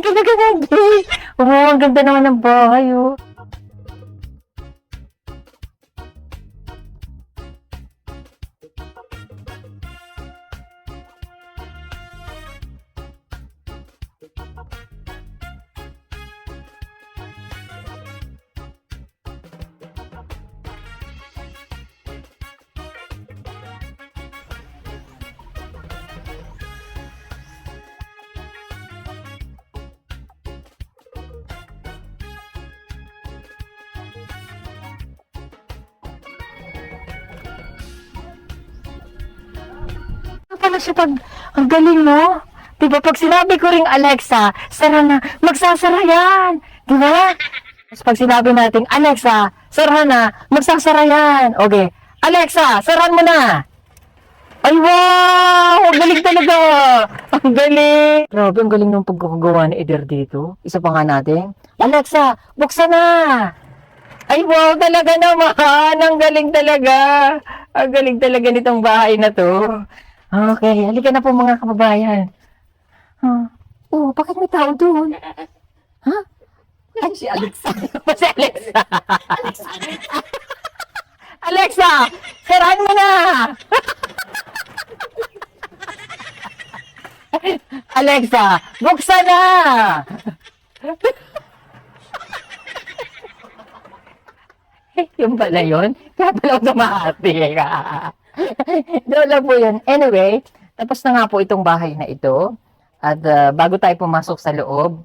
Ang ganda ka ng gate. Oo, ang ganda naman ng bahay, oh. Ano pala siya pag, ang galing mo. Di ba pag sinabi ko ring Alexa, sara na, magsasara yan. Di ba? Tapos pag sinabi nating Alexa, sara na, magsasara yan. Okay. Alexa, saran mo na. Ay, wow! Ang galing talaga! Ang galing! Grabe, ang galing ng pagkakagawa ni Eder dito. Isa pa nga natin. Alexa, buksan na! Ay, wow! Talaga naman! Ang galing talaga! Ang galing talaga nitong bahay na to. Okay, halika na po mga kababayan. Huh? Oh, bakit may tao doon? Ha? Ay, si Alexa. si Alexa. Alexa, sarahan mo na! Alexa, buksan na! yung pala yun? Kaya pala tumahati ka. Doon lang po yun. Anyway, tapos na nga po itong bahay na ito. At ah, bago tayo pumasok sa loob,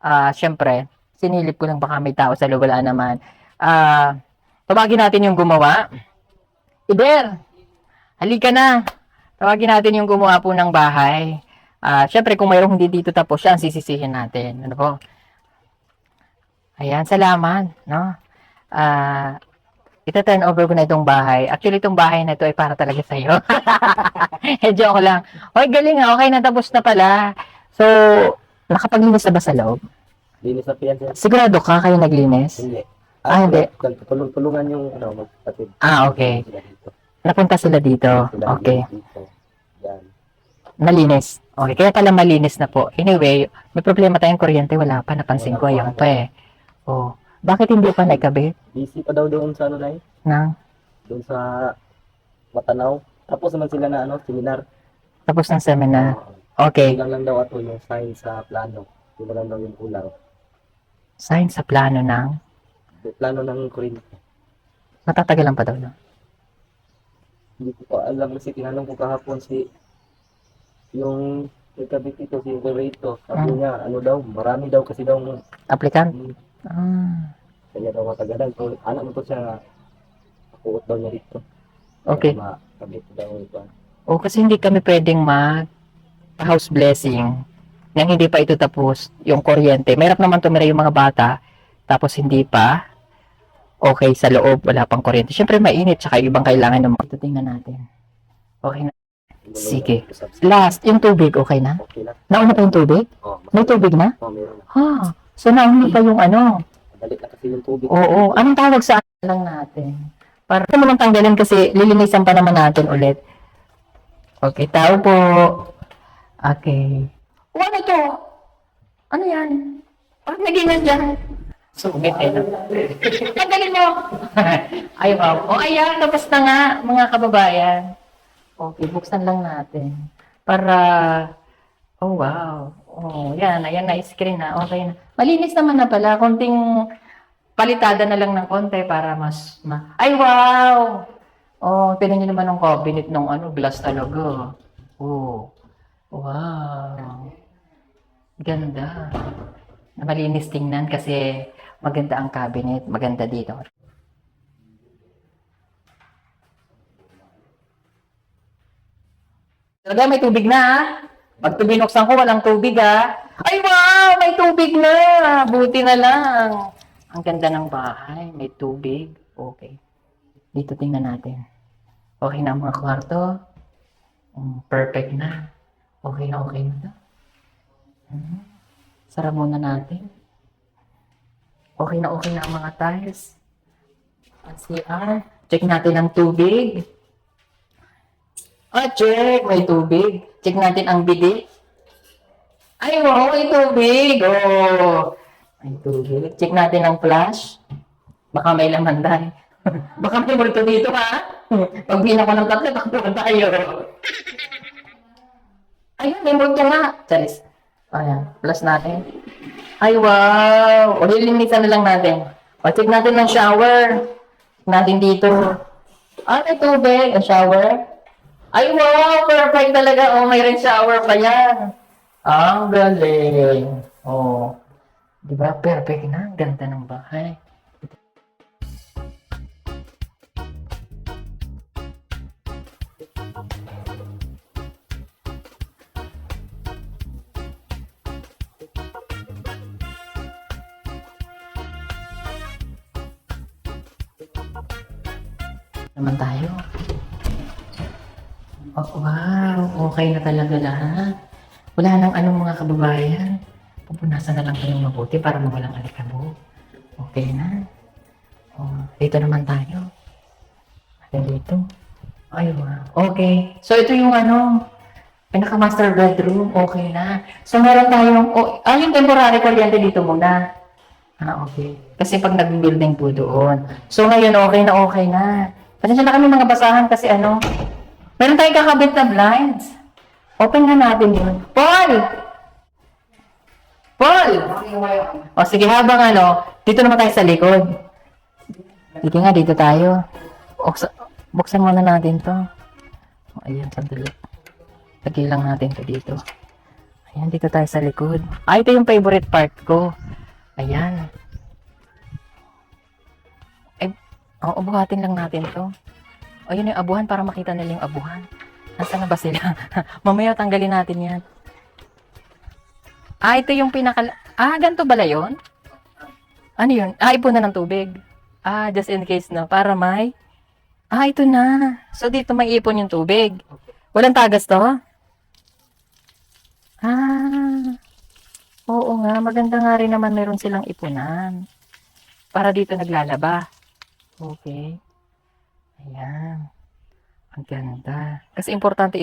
ah syempre, sinilip ko lang baka may tao sa loob. Wala naman. Ah, tawagin natin yung gumawa. Ider, halika na. Tawagin natin yung gumawa po ng bahay. Ah, syempre kung mayroong hindi dito tapos siya, ang sisisihin natin. Ano po? Ayan, salamat, no? Ah, ita turn over ko na itong bahay. Actually, itong bahay na ito ay para talaga sa iyo. eh, joke lang. Hoy, galing nga. Okay na, tapos na pala. So, nakapaglinis na ba sa loob? Linis na piyan. Sigurado ka kayo naglinis? Hindi. Ah, hindi. Tulung, tulungan yung ano, magpatid. Ah, okay. Napunta sila dito. Okay. Nalinis. Okay, kaya pala malinis na po. Anyway, may problema tayong kuryente. Wala pa. Napansin ko. Ayan pa eh. Oh. Bakit hindi pa naikabit? Busy pa daw doon sa ano na eh. Nang, Doon sa Matanaw. Tapos naman sila na ano, seminar. tapos ng seminar. Okay. lang lang daw ato yung sign sa plano. Yun lang daw yung kulang. Sign sa plano ng plano ng kuryente. matatagalan pa daw. No? Hindi ko pa alam kasi tinanong ko kahapon si yung nagkabit ito si Operator. Sabi Ah. niya, ano daw, marami daw kasi daw Applicant? Ah, kaya daw matagalan. So, anak mo to siya, nakuot daw niya dito. okay. Makabit daw ito. O kasi hindi kami pwedeng mag house blessing nang hindi pa ito tapos yung kuryente. Mahirap naman tumira yung mga bata tapos hindi pa okay sa loob, wala pang kuryente. Siyempre mainit tsaka ibang kailangan ng mga. Tingnan natin. Okay na. Sige. Last, yung tubig, okay na? Okay na. Nauna pa yung tubig? Oh, May tubig na? oh, meron na. Ha, so nauna pa yung ano. Madali na kasi yung tubig. Oo, anong tawag sa ano lang natin? Para mo lang tanggalin kasi lilinisan pa naman natin ulit. Okay, tao po. Okay. O, ano to? Ano yan? Bakit naging dyan? Sugit eh. no? Tanggalin mo. Ay, wow. O, ayan, tapos na nga, mga kababayan. Okay, buksan lang natin. Para, oh, wow. Oh, yan, ayan na, screen na. Okay na. Malinis naman na pala. Konting palitada na lang ng konti para mas, ma ay, wow! Oh, tinan niyo naman ang cabinet ng ano, glass talaga. Oh, wow. Ganda. Malinis tingnan kasi maganda ang cabinet. Maganda dito. Talaga may tubig na ha? Pag binuksan ko, walang tubig ha? Ay wow! May tubig na! Buti na lang. Ang ganda ng bahay. May tubig. Okay. Dito tingnan natin. Okay na ang mga kwarto. Mm, perfect na. Okay na okay na to. Hmm. Muna natin. Okay na okay na ang mga tiles. Ang CR. Check natin ang tubig. Ah, check. May tubig. Check natin ang bidet. Ay, wow, may tubig. Oh. May tubig. Check natin ang flash. Baka may laman dahil. Baka may multo dito ha. Pag bilang ko ng tatlo, takbo tayo. Ayun, may multo nga. Charis. Ayan, flash natin. Ay, wow. O, lilinisan na lang natin. O, check natin ng shower. Check natin dito. Ah, may tubig. Ang shower. Ay, wow! Perfect talaga. Oh, may rain shower pa yan. Ang galing. Oh. Di ba? Perfect na. Ang ganda ng bahay. Naman tayo. Oh, wow, okay na talaga lahat. Wala nang anong mga kababayan. Pupunasan na lang kayong mabuti para mawalang alikabok. Okay na. Oh, dito naman tayo. Natin dito. Ay, wow. Okay. So, ito yung ano, pinaka-master bedroom. Okay na. So, meron tayong, oh, ah, yung temporary kuryente dito muna. Ah, okay. Kasi pag nag-building po doon. So, ngayon, okay na okay na. Pasensya na kami mga basahan kasi ano, meron tayong kakabit na blinds. Open na natin yun. Paul! Paul! O sige, habang ano, dito naman tayo sa likod. Dito nga, dito tayo. Buksan, buksan muna natin to. O, ayan, sandali. Lagay lang natin to dito. Ayan, dito tayo sa likod. Ah, ito yung favorite part ko. Ayan. Eh, Oo, buhatin lang natin to. O, yun yung abuhan para makita nila yung abuhan. Nasaan na ba sila? Mamaya tanggalin natin yan. Ah, ito yung pinaka... Ah, ganito bala yun? Ano yun? Ah, ipunan ng tubig. Ah, just in case na. Para may... Ah, ito na. So, dito may ipon yung tubig. Walang tagas to? Ah. Oo nga, maganda nga rin naman meron silang ipunan. Para dito naglalaba. Okay. Ayan. Ang ganda. Kasi importante